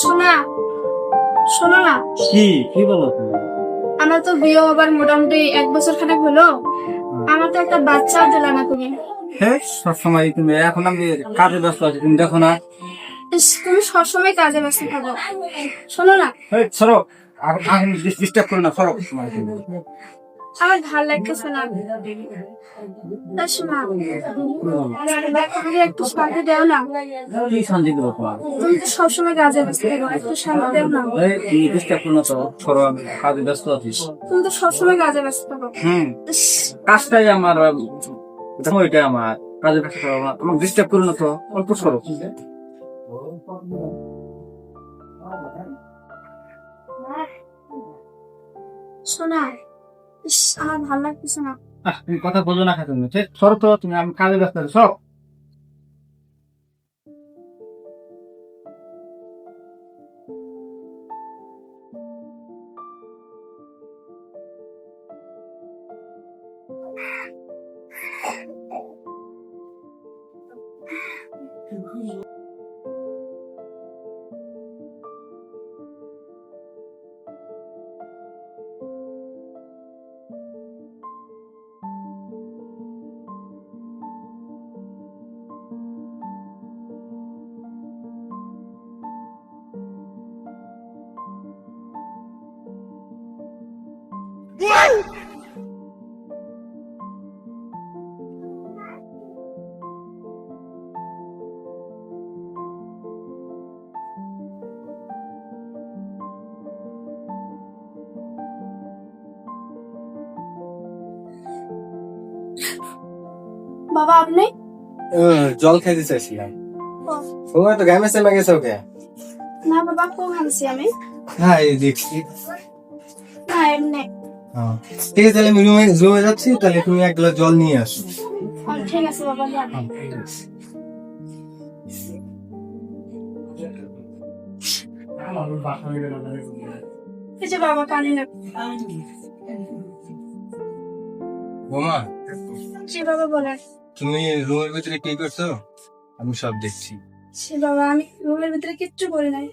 শোনা শোনো না। কি কি বলো আমার তো বিয়ে হবার মোটামুটি এক বছর খানেক হলো। আমার তো একটা বাচ্চা দিলা না তুমি। হ্যাঁ সবসময় তুমি এখন আমি কাজে ব্যস্ত আছি তুমি দেখো না। তুমি সবসময় কাজে ব্যস্ত থাকো। শোনো না। হ্যাঁ সরো। ডিস্টার্ব করো না সরো আমার ভালো লাগতেছে না। তা একটু শান্তি দেও না। কি শান্তি দেবো তোমার তুমি তো সবসময় কাজে ব্যস্ত একটু শান্তি দেও না। এই, তুমি ডিস্টার্ব করো না তো সরো আমি কাজে ব্যস্ত আছি তুমি তো সবসময় কাজে ব্যস্ত থাকো কাজটাই আমার। আমার কাজে ব্যস্ত আমাকে ডিস্টার্ব করো না তো অল্প সরো শোনা ইস, আমার ভালো লাগতেছে না। আহ, তুমি কথা বলো না তুমি? ঠিক সরো তো তুমি আমি কাজে ব্যস্ত আছি সরো। বাবা আপনি জল খাইতে চাইছিলাম ও, তোমার তো গামে সেমে গেছে ওকে না বাবা খুব হাসি আমি হ্যাঁ এই দেখছি না এমনি হ্যাঁ। ঠিক আছে তাহলে আমি রুমে রুমে যাচ্ছি তাহলে তুমি এক গ্লাস জল নিয়ে আসো। ঠিক আছে বাবা বোমা জি বাবা বলেন। তুমি রুমের ভিতরে কি করছ? আমি সব দেখছি। জি বাবা আমি রুমের ভিতরে কিচ্ছু করি নাই।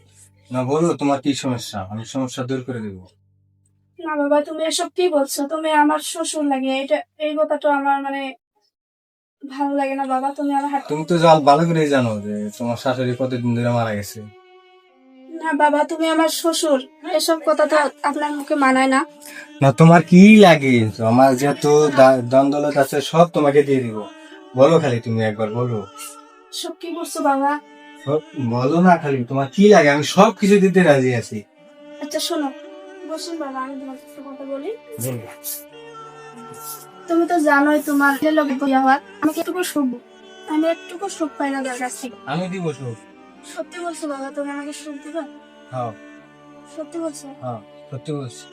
না বলো তোমার কি সমস্যা? আমি সমস্যা দূর করে দেবো। না বাবা তুমি এসব কি বলছো? তুমি আমার শ্বশুর লাগে এটা এই কথাটা আমার মানে ভালো লাগে না বাবা তুমি আমার হাত তুমি তো জাল ভালো করেই জানো যে তোমার শাশুড়ি কতদিন ধরে মারা গেছে। না বাবা তুমি আমার শ্বশুর এসব কথা তো আপনার মুখে মানায় না। না তোমার কি লাগে? আমার যেহেতু দ্বন্দ্বলত আছে সব তোমাকে দিয়ে দিব। বলো খালি তুমি একবার বলো। সব কি করছ বাবা? বলো না খালি তোমার কি লাগে? আমি সব কিছু দিতে রাজি আছি। আচ্ছা শোনো বসুন বাবা আমি তোমার কাছে কথা বলি। তুমি তো জানোই তোমার লোক বিয়ে হওয়ার। আমি একটুকু সুখ আমি একটুকু সুখ পাই না তার কাছ। থেকে আমি দিব সুখ। সত্যি বলছো বাবা তুমি আমাকে সুখ দিবে? হ্যাঁ। সত্যি বলছো? হ্যাঁ সত্যি বলছি।